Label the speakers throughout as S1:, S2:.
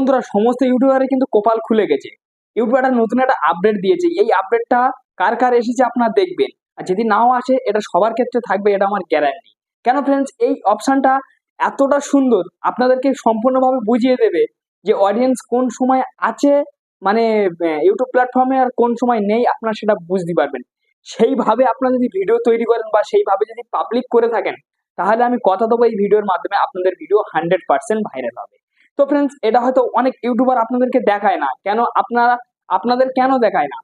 S1: বন্ধুরা, সমস্ত ইউটিউবারে কিন্তু কপাল খুলে গেছে। ইউটিউব একটা নতুন একটা আপডেট দিয়েছে। এই আপডেটটা কার কার এসেছে আপনারা দেখবেন। আর যদি নাও আসে, এটা সবার ক্ষেত্রে থাকবে, এটা আমার গ্যারান্টি কেন ফ্রেন্ডস এই অপশনটা এতটা সুন্দর, আপনাদেরকে সম্পূর্ণভাবে বুঝিয়ে দেবে যে অডিয়েন্স কোন সময় আছে মানে ইউটিউব প্ল্যাটফর্মে আর কোন সময় নেই, আপনারা সেটা বুঝতে পারবেন। সেইভাবে আপনারা যদি ভিডিও তৈরি করেন বা সেইভাবে যদি পাবলিক করে থাকেন, তাহলে আমি কথা দেবো এই ভিডিওর মাধ্যমে, আপনাদের ভিডিও হান্ড্রেড পার্সেন্ট ভাইরাল হবে। তো ফ্রেন্ডস এটা হয়তো অনেক ইউটিউবার আপনাদেরকে দেখায় না। কেন? আপনারা, আপনাদের কেন দেখায় না?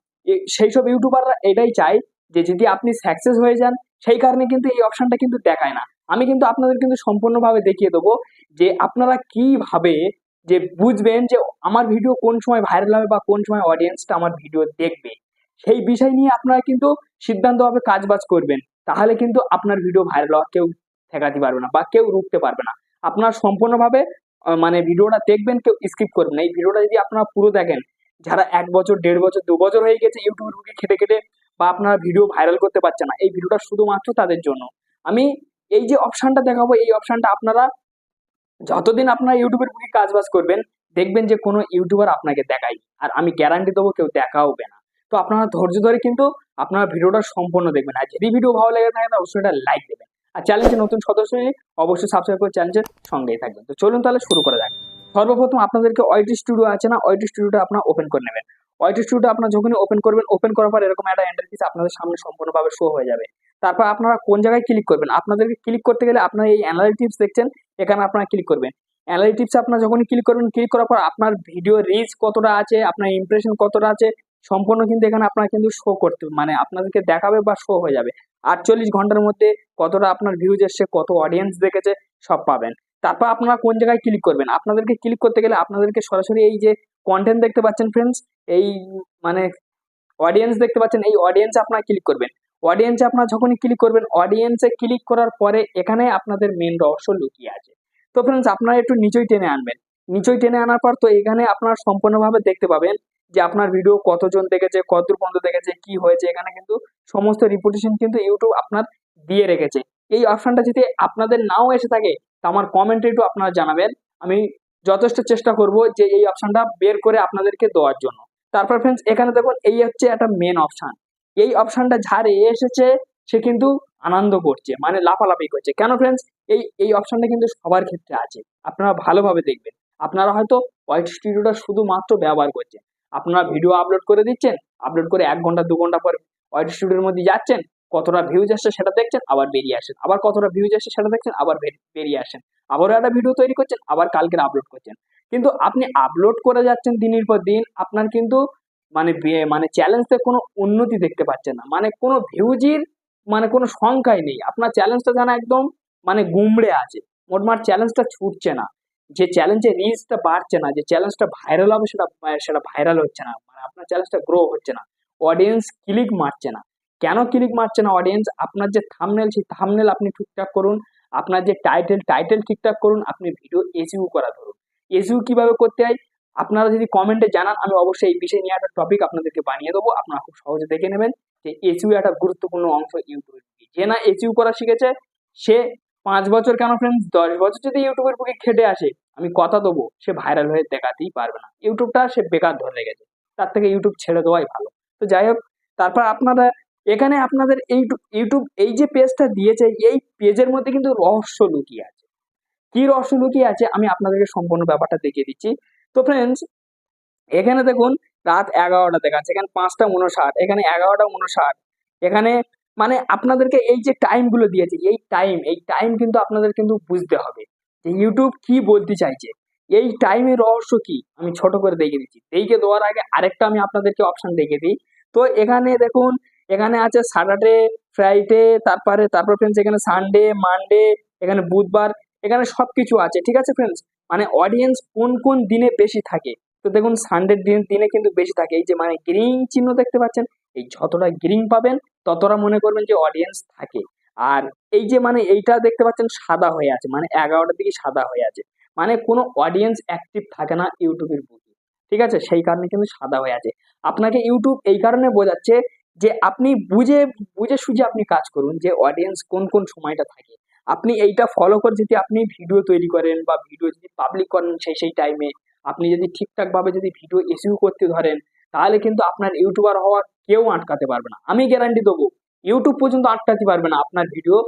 S1: সেই সব ইউটিউবাররা এটাই চায় যে যদি আপনি সাকসেস হয়ে যান, সেই কারণে কিন্তু এই অপশনটা কিন্তু দেখায় না। আমি কিন্তু আপনাদের কিন্তু সম্পূর্ণভাবে দেখিয়ে দেবো যে আপনারা কীভাবে যে বুঝবেন যে আমার ভিডিও কোন সময় ভাইরাল হবে বা কোন সময় অডিয়েন্সটা আমার ভিডিও দেখবে। সেই বিষয় নিয়ে আপনারা কিন্তু সিদ্ধান্তভাবে কাজ বাজ করবেন। তাহলে কিন্তু আপনার ভিডিও ভাইরাল হওয়া কেউ ঠেকাতে পারবে না বা কেউ রুখতে পারবে না। আপনার সম্পূর্ণভাবে মানে ভিডিওটা দেখবেন কেউ স্কিপ করবেন না। এই ভিডিওটা যদি আপনারা পুরো দেখেন, যারা এক বছর, দেড় বছর, দু বছর হয়ে গেছে ইউটিউবের বুকে খেটে খেটে বা আপনারা ভিডিও ভাইরাল করতে পারছেন না, এই ভিডিওটা শুধুমাত্র তাদের জন্য। আমি এই যে অপশনটা দেখাবো, এই অপশনটা আপনারা যতদিন আপনারা ইউটিউবের বুকে কাজ বাজ করবেন, দেখবেন যে কোনো ইউটিউবার আপনাকে দেখাই আর আমি গ্যারান্টি দেবো কেউ দেখাওবে না। তো আপনারা ধৈর্য ধরে কিন্তু আপনারা ভিডিওটা সম্পূর্ণ দেখবেন। আর যদি ভিডিও ভালো লেগে থাকে অবশ্যই এটা লাইক আর চ্যানেলটি নতুন সদস্য অবশ্যই সাবস্ক্রাইব করে চ্যানেলের সঙ্গেই থাকবেন। তো চলুন তাহলে শুরু করা যাক। সর্বপ্রথম আপনাদেরকে ওয়াইটি স্টুডিও আছে না? ওয়াইটি স্টুডিওটা আপনারা ওপেন করে নেবেন। ওয়াইটি স্টুডিওটা আপনার যখনই ওপেন করবেন ওপেন করার পর এরকম একটা এন্টারফেস আপনাদের সামনে সম্পূর্ণভাবে শো হয়ে যাবে। তারপর আপনারা কোন জায়গায় ক্লিক করবেন? আপনাদেরকে ক্লিক করতে গেলে আপনারা এই অ্যানালিটিক্স দেখছেন, এখানে আপনারা ক্লিক করবেন। অ্যানালিটিক্স আপনার যখনই ক্লিক করবেন ক্লিক করার পর আপনার ভিডিও রিচ কতটা আছে, আপনার ইমপ্রেশন কতটা আছে সম্পূর্ণ কিন্তু এখানে আপনার কিন্তু শো করতে মানে আপনাদেরকে দেখাবে বা শো হয়ে যাবে। আটচল্লিশ ঘণ্টার মধ্যে কতটা আপনার ভিউজ এসছে, কত অডিয়েন্স দেখেছে, সব পাবেন। তারপর আপনারা কোন জায়গায় ক্লিক করবেন? আপনাদেরকে ক্লিক করতে গেলে আপনাদেরকে সরাসরি এই যে কন্টেন্ট দেখতে পাচ্ছেন ফ্রেন্ডস এই মানে অডিয়েন্স দেখতে পাচ্ছেন, এই অডিয়েন্সে আপনারা ক্লিক করবেন। অডিয়েন্সে আপনারা যখনই ক্লিক করবেন অডিয়েন্সে ক্লিক করার পরে এখানে আপনাদের মেন রহস্য লুকিয়ে আছে। তো ফ্রেন্ডস আপনারা একটু নিচই টেনে আনবেন। নিচই টেনে আনার পর তো এখানে আপনারা সম্পূর্ণভাবে দেখতে পাবেন যে আপনার ভিডিও কতজন দেখেছে, কতদূর পর্যন্ত দেখেছে, কি হয়েছে, এখানে কিন্তু সমস্ত রিপোর্টেশন কিন্তু ইউটিউব আপনার দিয়ে রেখেছে। এই অপশনটা যদি আপনাদের নাও এসে থাকে, তা আমার কমেন্টে একটু আপনারা জানাবেন। আমি যথেষ্ট চেষ্টা করব যে এই অপশনটা বের করে আপনাদেরকে দেওয়ার জন্য। তারপর ফ্রেন্ডস এখানে দেখুন, এই হচ্ছে একটা মেন অপশন এই অপশনটা যার এসেছে, সে কিন্তু আনন্দ করছে মানে লাফালাফি করছে। কেন ফ্রেন্ডস এই এই অপশনটা কিন্তু সবার ক্ষেত্রে আছে। আপনারা ভালোভাবে দেখবেন। আপনারা হয়তো হোয়াইট স্টুডিওটা শুধুমাত্র ব্যবহার করছেন। আপনারা ভিডিও আপলোড করে দিচ্ছেন আপলোড করে এক ঘণ্টা, দু ঘণ্টা পর হোয়াইট স্টুডিওর মধ্যে যাচ্ছেন, কতটা ভিউজ আসছে সেটা দেখছেন, আবার বেরিয়ে আসেন আবার কতটা ভিউজ আসছে সেটা দেখছেন, আবার বেরিয়ে আসেন আবারও একটা ভিডিও তৈরি করছেন, আবার কালকের আপলোড করছেন। কিন্তু আপনি আপলোড করে যাচ্ছেন দিনের পর দিন, আপনার কিন্তু মানে মানে চ্যালেঞ্জে কোনো উন্নতি দেখতে পাচ্ছেন না। মানে কোনো ভিউজির মানে কোনো সংখ্যাই নেই। আপনার চ্যালেঞ্জটা যেন একদম মানে গুমড়ে আছে। মোটমাট চ্যালেঞ্জটা ছুটছে না। যে চ্যালেঞ্জের রিচটা বাড়ছে না, যে চ্যালেঞ্জটা ভাইরাল হবে সেটা সেটা ভাইরাল হচ্ছে না মানে আপনার চ্যালেঞ্জটা গ্রো হচ্ছে না অডিয়েন্স ক্লিক মারছে না। কেন ক্লিক মারছে না অডিয়েন্স আপনার যে থামনেল সেই থামনেল আপনি ঠিকঠাক করুন, আপনার যে টাইটেল টাইটেল ঠিকঠাক করুন, আপনি ভিডিও এসইউ করা ধরুন। এসইউ কীভাবে করতে হয়? আপনারা যদি কমেন্টে জানান, আমি অবশ্যই এই বিষয় নিয়ে একটা টপিক আপনাদেরকে বানিয়ে দেবো, আপনারা খুব সহজে দেখে নেবেন যে এসইউ একটা গুরুত্বপূর্ণ অংশ ইউটিউবের যে না এসইউ করা শিখেছে, সে পাঁচ বছর কেন ফ্রেন্ডস দশ বছর যদি ইউটিউবের বুকে খেটে আসে, আমি কথা দেবো, সে ভাইরাল হয়ে দেখাতেই পারবে না। ইউটিউবটা সে বেকার ধরে গেছে তার থেকে ইউটিউব ছেড়ে দেওয়াই ভালো। তো যাই হোক, তারপর আপনারা এখানে আপনাদের ইউটিউব ইউটিউব এই যে পেজটা দিয়েছে, এই পেজের মধ্যে কিন্তু রহস্য লুকিয়ে আছে। কি রহস্য লুকিয়ে আছে? আমি আপনাদেরকে সম্পূর্ণ ব্যাপারটা দেখিয়ে দিচ্ছি। তো ফ্রেন্ডস এখানে দেখুন, রাত এগারোটা দেখাচ্ছে। এখানে পাঁচটা উনষাট, এখানে এগারোটা উনষাট, এখানে মানে আপনাদেরকে এই যে টাইমগুলো দিয়েছে, এই টাইম এই টাইম কিন্তু আপনাদের কিন্তু বুঝতে হবে যে ইউটিউব কি বলতে চাইছে। এই টাইমের রহস্য কি? আমি ছোট করে দেখে দিচ্ছি। দেখে দেওয়ার আগে আরেকটা আমি আপনাদেরকে অপশন দেখে দিই। তো এখানে দেখুন, এখানে আছে স্যাটারডে ফ্রাইডে তারপরে, তারপর ফ্রেন্ডস এখানে সানডে মানডে এখানে বুধবার, এখানে সব কিছু আছে, ঠিক আছে ফ্রেন্ডস মানে অডিয়েন্স কোন কোন দিনে বেশি থাকে? তো দেখুন সানডের দিন, দিনে কিন্তু বেশি থাকে। এই যে মানে গ্রিন চিহ্ন দেখতে পাচ্ছেন, এই যতটা গ্রিন পাবেন ততটা মনে করবেন যে অডিয়েন্স থাকে। আর এই যে মানে এইটা দেখতে পাচ্ছেন সাদা হয়ে আছে মানে এগারোটার দিকে সাদা হয়ে আছে। মানে কোনো অডিয়েন্স অ্যাক্টিভ থাকে না ইউটিউবের বুকে ঠিক আছে? সেই কারণে কিন্তু সাদা হয়ে আছে। আপনাকে ইউটিউব এই কারণে বোঝাচ্ছে যে আপনি বুঝে বুঝে সুঝে আপনি কাজ করুন যে অডিয়েন্স কোন কোন সময়টা থাকে। আপনি এইটা ফলো করে যদি আপনি ভিডিও তৈরি করেন বা ভিডিও যদি পাবলিক করেন সেই সেই টাইমে আপনি যদি ঠিকঠাকভাবে যদি ভিডিও এসিউ করতে ধরেন, তাহলে কিন্তু আপনার ইউটিউবার হওয়া কেউ আটকাতে পারবে না। আমি গ্যারান্টি দেবো ইউটিউব পর্যন্ত আটকাতে পারবে না, আপনার ভিডিও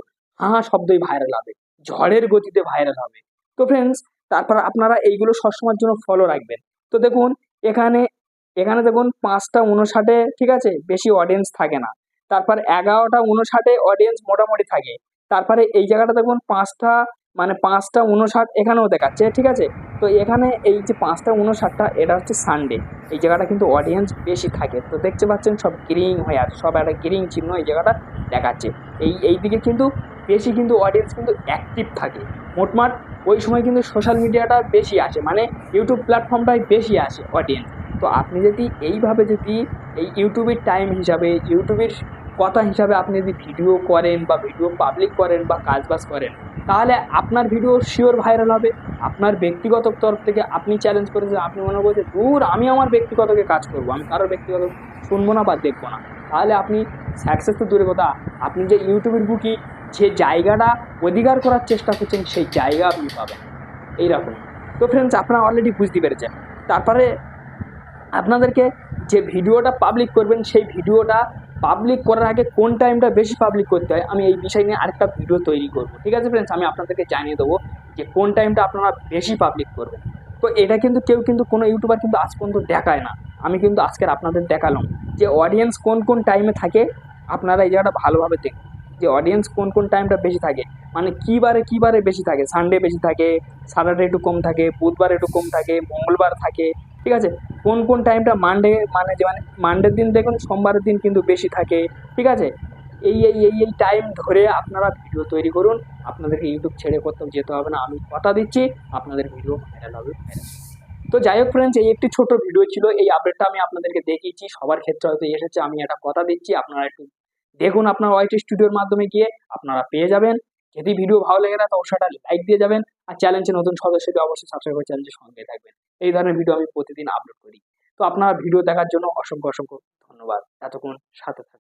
S1: হাঁ শব্দই ভাইরাল হবে, ঝড়ের গতিতে ভাইরাল হবে। তো ফ্রেন্ডস তারপর আপনারা এইগুলো সবসময়ের জন্য ফলো রাখবেন। তো দেখুন, এখানে এখানে দেখুন পাঁচটা উনষাটে, ঠিক আছে, বেশি অডিয়েন্স থাকে না। তারপর এগারোটা উনষাটে অডিয়েন্স মোটামুটি থাকে। তারপরে এই জায়গাটা দেখুন, পাঁচটা মানে পাঁচটা উনষাট এখানেও দেখাচ্ছে, ঠিক আছে? তো এখানে এই যে পাঁচটা উনষাটটা এটা হচ্ছে সানডে এই জায়গাটা কিন্তু অডিয়েন্স বেশি থাকে। তো দেখতে পাচ্ছেন, সব গ্রিং হয়ে আছে, সব একটা গ্রিং চিহ্ন এই জায়গাটা দেখাচ্ছে। এই এই দিকে কিন্তু বেশি কিন্তু অডিয়েন্স কিন্তু অ্যাক্টিভ থাকে। মোটমাট ওই সময় কিন্তু সোশ্যাল মিডিয়াটা বেশি আসে মানে ইউটিউব প্ল্যাটফর্মটাই বেশি আসে অডিয়েন্স তো আপনি যদি এইভাবে যদি এই ইউটিউবের টাইম হিসাবে ইউটিউবের কথা হিসাবে আপনি যদি ভিডিও করেন বা ভিডিও পাবলিক করেন বা কাজবাজ করেন তাহলে আপনার ভিডিও শিওর ভাইরাল হবে। আপনার ব্যক্তিগত তরফ থেকে আপনি চ্যালেঞ্জ করেছেন, আপনি মনে করছেন, দূর, আমি আমার ব্যক্তিগতকে কাজ করব, আমি কারোর ব্যক্তিগত শুনব না বা দেখব না। তাহলে আপনি সাকসেস তো দূরের কথা। আপনি যে ইউটিউবের বুকি যে জায়গাটা অধিকার করার চেষ্টা করছেন, সেই জায়গা আপনি পাবেন। এইরকম। তো ফ্রেন্ডস আপনারা অলরেডি বুঝতে পেরেছেন। তারপরে আপনাদেরকে যে ভিডিওটা পাবলিক করবেন, সেই ভিডিওটা পাবলিক করার আগে কোন টাইমটা বেশি পাবলিক করতে হয়, আমি এই বিষয় নিয়ে আরেকটা ভিডিও তৈরি করব। ঠিক আছে ফ্রেন্ডস আমি আপনাদেরকে জানিয়ে দেবো যে কোন টাইমটা আপনারা বেশি পাবলিক করবেন। তো এটা কিন্তু কেউ কিন্তু কোনো ইউটিউবার কিন্তু আজ পর্যন্ত দেখায় না। আমি কিন্তু আজকের আপনাদের দেখালাম যে অডিয়েন্স কোন কোন টাইমে থাকে, আপনারা এই জায়গাটা ভালোভাবে দেখুন। যে অডিয়েন্স কোন কোন টাইমটা বেশি থাকে মানে কী বারে কী বারে বেশি থাকে? সানডে বেশি থাকে স্যাটারডে একটু কম থাকে, বুধবার একটু কম থাকে, মঙ্গলবার থাকে, ঠিক আছে? কোন কোন টাইমটা মানডে মানে যে মানে মানডের দিন দেখুন, সোমবারের দিন কিন্তু বেশি থাকে, ঠিক আছে? এই এই এই এই টাইম ধরে আপনারা ভিডিও তৈরি করুন। আপনাদেরকে ইউটিউব ছেড়ে কোথাও যেতে হবে না। আমি কথা দিচ্ছি, আপনাদের ভিডিও ভাইরাল হবে। তো যাই হোক ফ্রেন্ডস এই একটি ছোট ভিডিও ছিল। এই আপডেটটা আমি আপনাদেরকে দেখিয়েছি। সবার ক্ষেত্রে হয়তো এসেছে, আমি একটা কথা দিচ্ছি। আপনারা একটু দেখুন আপনার ওয়াইটি স্টুডিওর মাধ্যমে গিয়ে, আপনারা পেয়ে যাবেন। যদি ভিডিও ভালো লাগে না তো অবশ্যই একটা লাইক দিয়ে যাবেন। আর চ্যালেঞ্জে নতুন সদস্যকে অবশ্যই সাবস্ক্রাইব করে চ্যালেঞ্জের সঙ্গে থাকবেন। এই ধরনের ভিডিও আমি প্রতিদিন আপলোড করি। তো আপনার ভিডিও দেখার জন্য অসংখ্য অসংখ্য ধন্যবাদ। এতক্ষণ সাথে থাকুন